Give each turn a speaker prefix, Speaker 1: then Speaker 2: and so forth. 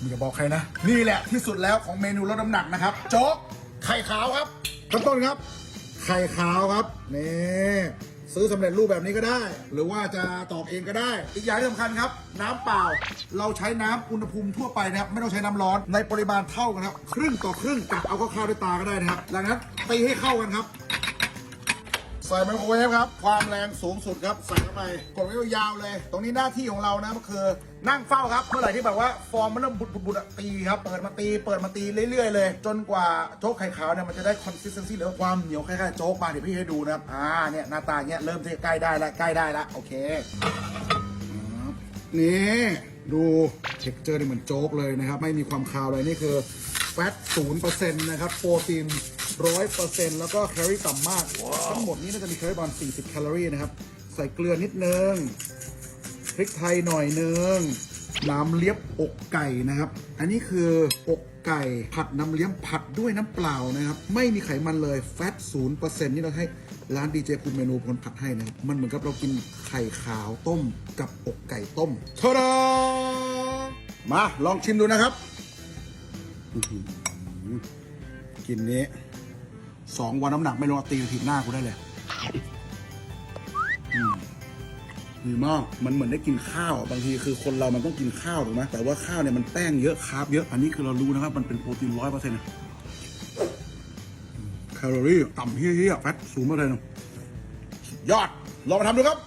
Speaker 1: ไมีจะบอกใครนะ นี่แหละที่สุดแล้วของเมนูลดน้ำหนักนะครับ โจ๊กไข่ขาวครับขั้นต้นครับ ไข่ขาวครับนี่ซื้อสำเร็จรูปแบบนี้ก็ได้ หรือว่าจะตอกเองก็ได้ อีกอย่างที่สำคัญครับ น้ำเปล่า เราใช้น้ำอุณหภูมิทั่วไปนะครับ ไม่ต้องใช้น้ำร้อนในปริมาณเท่ากันครับ ครึ่งต่อครึ่งกะเอาคร่าวด้วยตาก็ได้นะครับ ดังนั้นตีให้เข้ากันครับ ใส่ไมโครเวฟครับ ความแรงสูงสุดครับ ใส่เข้าไป กดไว้ยาวเลย ตรงนี้หน้าที่ของเรานะก็คือนั่งเฝ้าครับ เมื่อไหร่ที่แบบว่าฟอร์มมันเริ่มบุดบุดตีครับ เปิดมาตี เปิดมาตีเรื่อยๆเลย จนกว่าโจ๊กไข่ขาวเนี่ยมันจะได้ consistency หรือว่าความเหนียวคล้ายๆโจ๊กมาเดี๋ยวพี่ให้ดูนะครับ อ่า เนี่ยหน้าตาเนี้ยเริ่มที่ใกล้ได้ล้วใกล้ได้ล้วโอเค นี่ดูเท็กเจอร์นี่เหมือนโจ๊กเลยนะครับ ไม่มีความคาวเลยนี่คือแฟตศูนย์เปอร์เซ็นต์นะครับ โปรตีน ร้อยเปอร์เซ็นต์แล้วก็แคลอรี่ต่ำมาก ทั้งหมดนี้น่าจะมีแคลอรี่ประมาณ40 แคลอรี่นะครับ ใส่เกลือนิดนึงพริกไทยหน่อยนึงน้ำเลี้ยบอกไก่นะครับ อันนี้คืออกไก่ผัดน้ำเลี้ยมผัดด้วยน้ำเปล่านะครับ ไม่มีไขมันเลยแฟตศูนย์เปอร์เซ็นต์นี่เราให้ร้านดีเจภูมิเมนูคนผัดให้นะครับ มันเหมือนกับเรากินไข่ขาวต้มกับอกไก่ต้มทาดามาลองชิมดูนะครับกินนี้ สองวันน้ำหนักไม่ลงตีถีบหน้ากูได้เลยดีมากมันเหมือนได้กินข้าวบางทีคือคนเรามันต้องกินข้าวถูกไหมแต่ว่าข้าวเนี่ยมันแป้งเยอะคาร์บเยอะอันนี้คือเรารู้นะครับ มันเป็นโปรตีนร้อยเปอร์เซ็นต์แคลอรี่ต่ำเฮี้ยๆแฟตสูงเปอร์เซ็นต์ยอด ลองมาทำดูครับ